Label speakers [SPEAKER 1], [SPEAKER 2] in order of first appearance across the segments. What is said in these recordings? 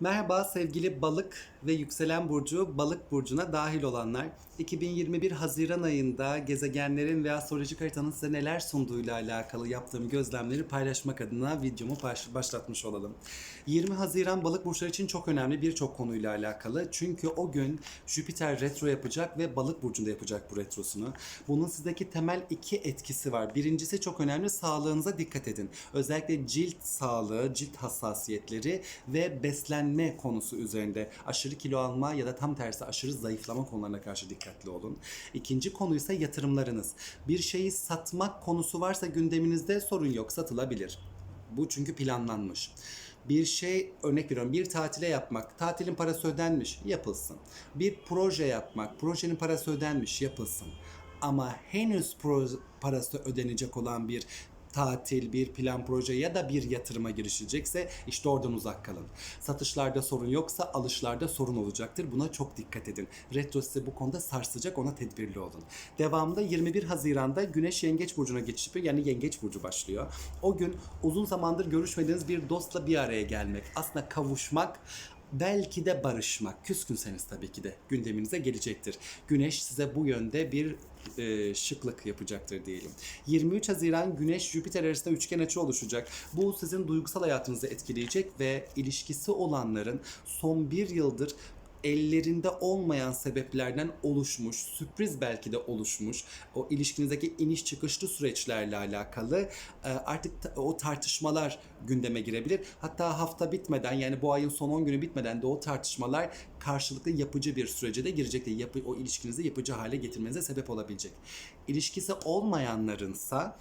[SPEAKER 1] Merhaba sevgili balık ve yükselen burcu balık burcuna dahil olanlar. 2021 Haziran ayında gezegenlerin ve astrolojik haritanın size neler sunduğuyla alakalı yaptığım gözlemleri paylaşmak adına videomu baş- başlatmış olalım. 20 Haziran balık burçları için çok önemli birçok konuyla alakalı. Çünkü o gün Jüpiter retro yapacak ve balık burcunda yapacak bu retrosunu. Bunun sizdeki temel iki etkisi var. Birincisi çok önemli sağlığınıza dikkat edin. Özellikle cilt sağlığı, cilt hassasiyetleri ve beslenme konusu üzerinde aşırı kilo alma ya da tam tersi aşırı zayıflama konularına karşı dikkatli olun. İkinci konu ise yatırımlarınız. Bir şeyi satmak konusu varsa gündeminizde sorun yok, satılabilir. Bu çünkü planlanmış. Bir şey örnek veriyorum bir tatile yapmak, tatilin parası ödenmiş, yapılsın. Bir proje yapmak, projenin parası ödenmiş, yapılsın. Ama henüz pro- parası ödenecek olan bir tatil, bir plan proje ya da bir yatırıma girişilecekse işte oradan uzak kalın. Satışlarda sorun yoksa alışlarda sorun olacaktır. Buna çok dikkat edin. Retro size bu konuda sarsacak ona tedbirli olun. Devamında 21 Haziran'da Güneş Yengeç Burcu'na geçiş. Yani Yengeç Burcu başlıyor. O gün uzun zamandır görüşmediğiniz bir dostla bir araya gelmek, aslında kavuşmak, belki de barışmak, küskünseniz tabii ki de gündeminize gelecektir. Güneş size bu yönde bir e, şıklık yapacaktır diyelim. 23 Haziran Güneş Jüpiter arasında üçgen açı oluşacak. Bu sizin duygusal hayatınızı etkileyecek ve ilişkisi olanların son bir yıldır ellerinde olmayan sebeplerden oluşmuş, sürpriz belki de oluşmuş o ilişkinizdeki iniş çıkışlı süreçlerle alakalı e, artık o tartışmalar gündeme girebilir. Hatta hafta bitmeden yani bu ayın son 10 günü bitmeden de o tartışmalar karşılıklı yapıcı bir sürece de girecektir. Yapı, o ilişkinizi yapıcı hale getirmenize sebep olabilecek. İlişkisi olmayanlarınsa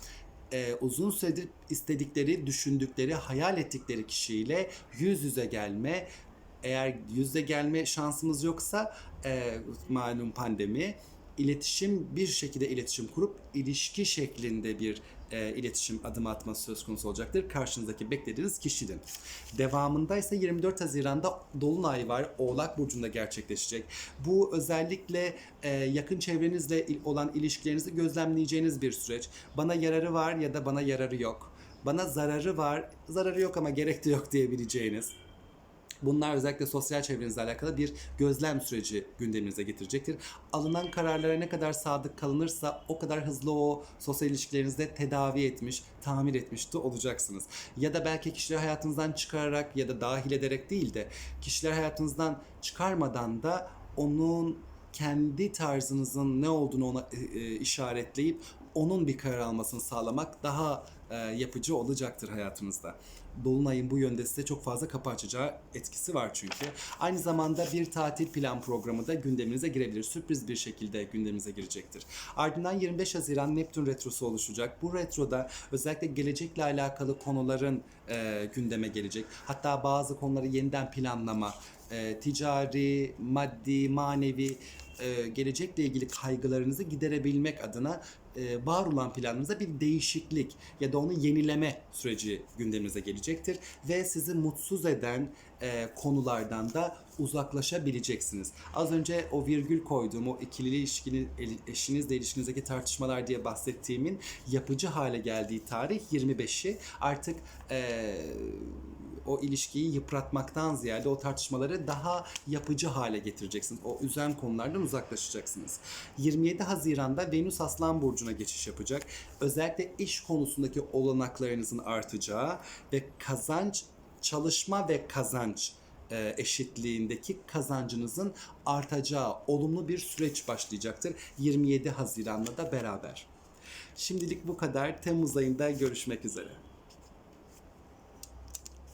[SPEAKER 1] e, uzun süredir istedikleri, düşündükleri, hayal ettikleri kişiyle yüz yüze gelme, eğer yüzde gelme şansımız yoksa e, malum pandemi iletişim bir şekilde iletişim kurup ilişki şeklinde bir e, iletişim adım atması söz konusu olacaktır. Karşınızdaki beklediğiniz kişinin. Devamında ise 24 Haziran'da Dolunay var. Oğlak Burcu'nda gerçekleşecek. Bu özellikle e, yakın çevrenizle il- olan ilişkilerinizi gözlemleyeceğiniz bir süreç. Bana yararı var ya da bana yararı yok. Bana zararı var, zararı yok ama gerek de yok diyebileceğiniz Bunlar özellikle sosyal çevrenizle alakalı bir gözlem süreci gündeminize getirecektir. Alınan kararlara ne kadar sadık kalınırsa o kadar hızlı o sosyal ilişkilerinizde tedavi etmiş, tamir etmiş de olacaksınız. Ya da belki kişileri hayatınızdan çıkararak ya da dahil ederek değil de kişileri hayatınızdan çıkarmadan da onun kendi tarzınızın ne olduğunu ona e, e, işaretleyip onun bir karar almasını sağlamak daha e, yapıcı olacaktır hayatınızda. Dolunay'ın bu yönde size çok fazla kapı açacağı etkisi var çünkü. Aynı zamanda bir tatil plan programı da gündeminize girebilir. Sürpriz bir şekilde gündemimize girecektir. Ardından 25 Haziran Neptün retrosu oluşacak. Bu retroda özellikle gelecekle alakalı konuların e, gündeme gelecek. Hatta bazı konuları yeniden planlama, e, ticari, maddi, manevi e, gelecekle ilgili kaygılarınızı giderebilmek adına e, var olan planınıza bir değişiklik ya da onu yenileme süreci gündeminize gelecektir ve sizi mutsuz eden e, konulardan da uzaklaşabileceksiniz. Az önce o virgül koyduğum o ikili ilişkini el- eşinizle ilişkinizdeki tartışmalar diye bahsettiğimin yapıcı hale geldiği tarih 25'i artık e, o ilişkiyi yıpratmaktan ziyade o tartışmaları daha yapıcı hale getireceksiniz. O üzen konulardan uzaklaşacaksınız. 27 Haziran'da Venüs Aslan Burcu'na geçiş yapacak. Özellikle iş konusundaki olanaklarınızın artacağı ve kazanç, çalışma ve kazanç e, eşitliğindeki kazancınızın artacağı olumlu bir süreç başlayacaktır. 27 Haziran'la da beraber. Şimdilik bu kadar. Temmuz ayında görüşmek üzere.